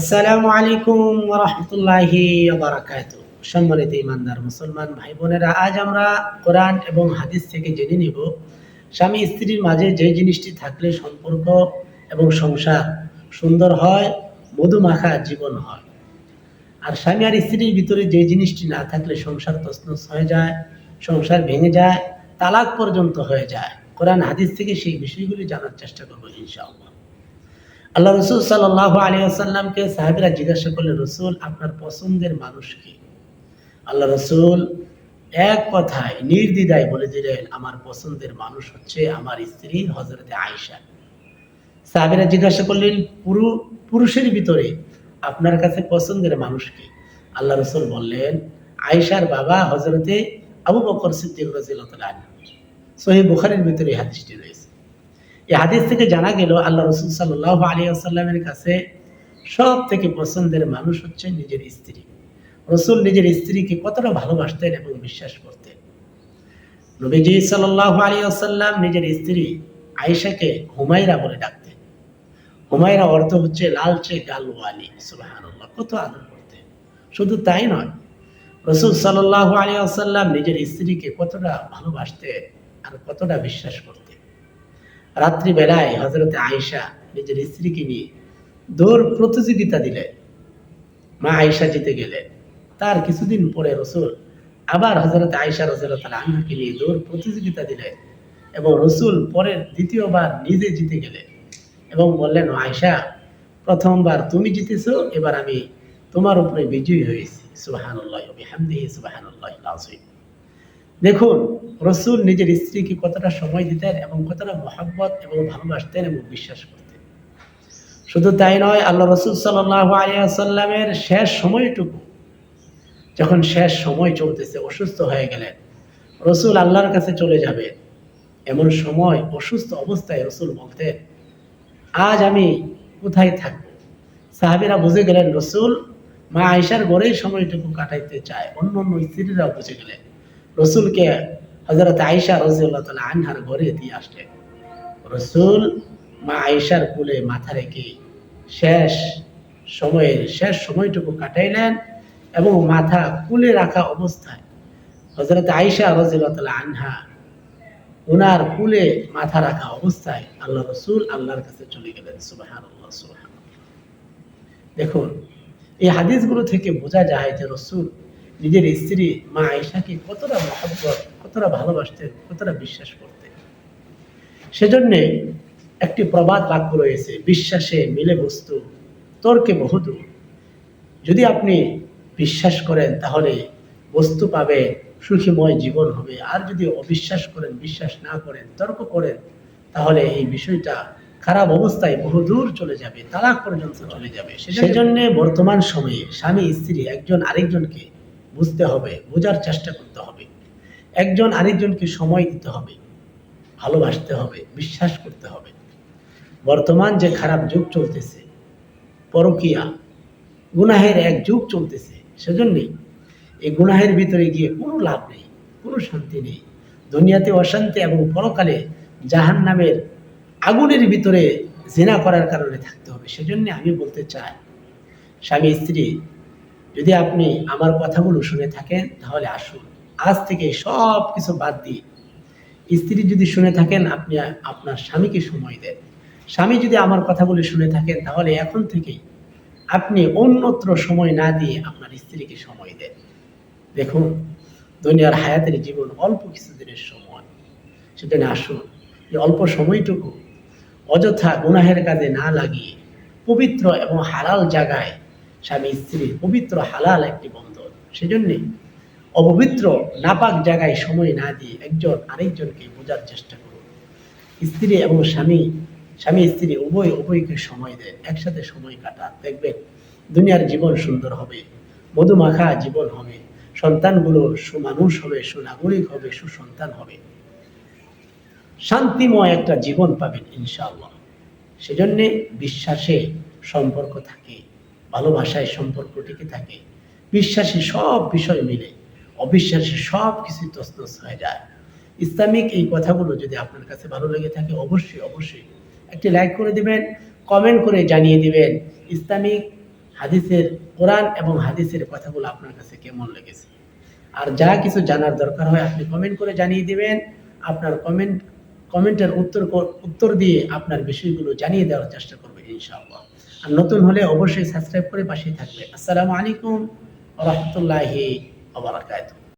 আসসালামু আলাইকুম রহমতুল্লাহি সম্মানিত ইমানদার মুসলমান ভাই বোনেরা আজ আমরা কোরআন এবং হাদিস থেকে জেনে নিব, স্বামী স্ত্রীর মাঝে যে জিনিসটি থাকলে সম্পর্ক এবং সংসার সুন্দর হয়, মধুমাখা জীবন হয়। আর স্বামী আর স্ত্রীর ভিতরে যে জিনিসটি না থাকলে সংসার তসনস হয়ে যায়, সংসার ভেঙে যায়, তালাক পর্যন্ত হয়ে যায়। কোরআন, হাদিস থেকে সেই বিষয়গুলি জানার চেষ্টা করব ইনশাআল্লাহ। আল্লাহ রসুল সাল্লাহ আলী আসাল্লামকে সাহেবরা জিজ্ঞাসা করলেন, রসুল, আপনার পছন্দের মানুষ কি? আল্লাহ রসুল এক কথায় নির্দ্বিধায় বলে দিলেন, আমার পছন্দের মানুষ হচ্ছে আমার স্ত্রী হজরতে আয়সা সাহেবেরা জিজ্ঞাসা করলেন, পুরু, পুরুষের ভিতরে আপনার কাছে পছন্দের মানুষ কি? আল্লাহ রসুল বললেন আয়সার বাবা হজরতে আবু বকর সিদ্দিক রাজিল্লাহ সহি বুখারের ভিতরে হাদিসটি রয়েছে। এই হাদিস থেকে জানা গেল আল্লাহ রসুল সাল্লাহ আলী আসাল্লামের কাছে সব থেকে পছন্দের মানুষ হচ্ছে নিজের স্ত্রী। রসুল নিজের স্ত্রীকে কতটা ভালোবাসতেন এবং বিশ্বাস করতেন। নবীজি সাল্লাহ আলী আসাল্লাম নিজের স্ত্রী আয়েশাকে হুমায়রা বলে ডাকতেন। হুমায়রা অর্থ হচ্ছে লালচে গালওয়ালি সুবাহান কত আদর করতেন। শুধু তাই নয়, রসুল সাল্লাহ আলী আসাল্লাম নিজের স্ত্রীকে কতটা ভালোবাসতেন আর কতটা বিশ্বাস করতেন। রাত্রিবেলায় হজরতে আয়েশা নিজের স্ত্রীকে নিয়ে দৌড় প্রতিযোগিতা দিলেন। মা আয়েশা জিতে গেলেন। তার কিছুদিন পরে রসুল আবার হজরত আয়েশা রসুল্লাহ আহ্নাকে নিয়ে দৌড় প্রতিযোগিতা দিলেন এবং রসুল পরের দ্বিতীয়বার নিজে জিতে গেলেন এবং বললেন, "ও আয়েশা, প্রথমবার তুমি জিতেছো, এবার আমি তোমার উপরে বিজয়ী হয়েছি। সুবাহানুল্লাহ দেখুন রসুল নিজের স্ত্রীকে কতটা সময় দিতেন এবং কতটা মহাব্বত এবং ভালোবাসতেন এবং বিশ্বাস করতেন। শুধু তাই নয়, আল্লাহ রসুল সাল্লাহ আলিয়াসাল্লামের শেষ সময়টুকু, যখন শেষ সময় চলতেছে, অসুস্থ হয়ে গেলেন, রসুল আল্লাহর কাছে চলে যাবে। এমন সময় অসুস্থ অবস্থায় রসুল বলতেন, আজ আমি কোথায় থাকব? সাহাবিরা বুঝে গেলেন, রসুল মা আয়সার ঘরেই সময়টুকু কাটাইতে চায়। অন্য অন্য স্ত্রীরাও বুঝে গেলেন, রসুলকে হজরত আয়সা রসুল্লাহ আনহার ঘরে দিয়ে আসলেন। রসুল মা আয়সার কুলে মাথা রেখে শেষ সময়ের, শেষ সময়টুকু কাটাইলেন এবং মাথা কুলে রাখা অবস্থায় হজরত আয়সা রসুল্লাহ আনহা ওনার কুলে মাথা রাখা অবস্থায় আল্লাহ রসুল আল্লাহর কাছে চলে গেলেন। সুবাহান সুবাহান দেখুন, এই হাদিসগুলো থেকে বোঝা যায় যে রসুল নিজের স্ত্রী মা আয়েশাকে কতটা মহব্বত কতটা ভালোবাসতেন কতটা বিশ্বাস করতেন। সেজন্যে একটি প্রবাদ বাক্য রয়েছে বিশ্বাসে মিলে বস্তু তর্কে বহুদূর। যদি আপনি বিশ্বাস করেন তাহলে বস্তু পাবে সুখীময় জীবন হবে। আর যদি অবিশ্বাস করেন বিশ্বাস না করেন তর্ক করেন তাহলে এই বিষয়টা খারাপ অবস্থায় বহুদূর চলে যাবে তালাক পর্যন্ত চলে যাবে। সেজন্য বর্তমান সময়ে স্বামী স্ত্রী একজন আরেকজনকে বুঝতে হবে, বোঝার চেষ্টা করতে হবে। একজন আরেকজনকে সময় দিতে হবে, ভালোবাসতে হবে, বিশ্বাস করতে হবে। বর্তমান যে খারাপ যুগ চলতেছে, পরকিয়া, গুনাহের এক যুগ চলতেছে, সেজন্যই এই গুনাহের ভিতরে গিয়ে কোনো লাভ নেই, কোনো শান্তি নেই। দুনিয়াতে অশান্তি এবং পরকালে জাহান নামের আগুনের ভিতরে জেনা করার কারণে থাকতে হবে, সেজন্য আমি বলতে চাই স্বামী স্ত্রী যদি আপনি আমার কথাগুলো শুনে থাকেন, তাহলে আসুন। আজ থেকে সব কিছু বাদ দিয়ে স্ত্রী যদি শুনে থাকেন, আপনি আপনার স্বামীকে সময় দেন। স্বামী যদি আমার কথাগুলো শুনে থাকেন, তাহলে এখন থেকেই আপনি অন্যত্র সময় না দিয়ে আপনার স্ত্রীকে সময় দেন। দেখুন, দুনিয়ার হায়াতের জীবন অল্প কিছুদিনের সময়। সেখানে আসুন, এই অল্প সময়টুকু অযথা গুনাহের কাজে না লাগিয়ে, পবিত্র এবং হালাল জায়গায় স্বামী স্ত্রী পবিত্র হালাল একটি বন্ধন। সেজন্যে অপবিত্র, নাপাক জায়গায় সময় না দিয়ে একজন আরেকজনকে বোঝার চেষ্টা করুন। স্ত্রী এবং স্বামী স্বামী স্ত্রী উভয় উভয়কে সময় দেন, একসাথে সময় কাটান। দেখবেন, দুনিয়ার জীবন সুন্দর হবে, মধুমাখা জীবন হবে, সন্তানগুলো সুমানুষ হবে, সুনাগরিক হবে, সুসন্তান হবে। শান্তিময় একটা জীবন পাবেন ইনশাআল্লাহ। সেজন্যে বিশ্বাসে সম্পর্ক থাকে। ভালোবাসায় সম্পর্ক টিকে থাকে। বিশ্বাসে সব বিষয় মিলে, অবিশ্বাসে সব কিছু তসনস হয়ে যায়। ইসলামিক এই কথাগুলো যদি আপনার কাছে ভালো লেগে থাকে, অবশ্যই অবশ্যই একটি লাইক করে দিবেন কমেন্ট করে জানিয়ে দিবেন ইসলামিক হাদিসের কোরআন এবং হাদিসের কথাগুলো আপনার কাছে কেমন লেগেছে। আর যা কিছু জানার দরকার হয়, আপনি কমেন্ট করে জানিয়ে দিবেন। আপনার কমেন্ট কমেন্টের উত্তর উত্তর দিয়ে আপনার বিষয়গুলো জানিয়ে দেওয়ার চেষ্টা করবেন ইনশাআল্লাহ। আর নতুন হলে অবশ্যই সাবস্ক্রাইব করে পাশেই থাকবে। আসসালামু আলাইকুম রহমতুল্লাহি আবরাকাতুহ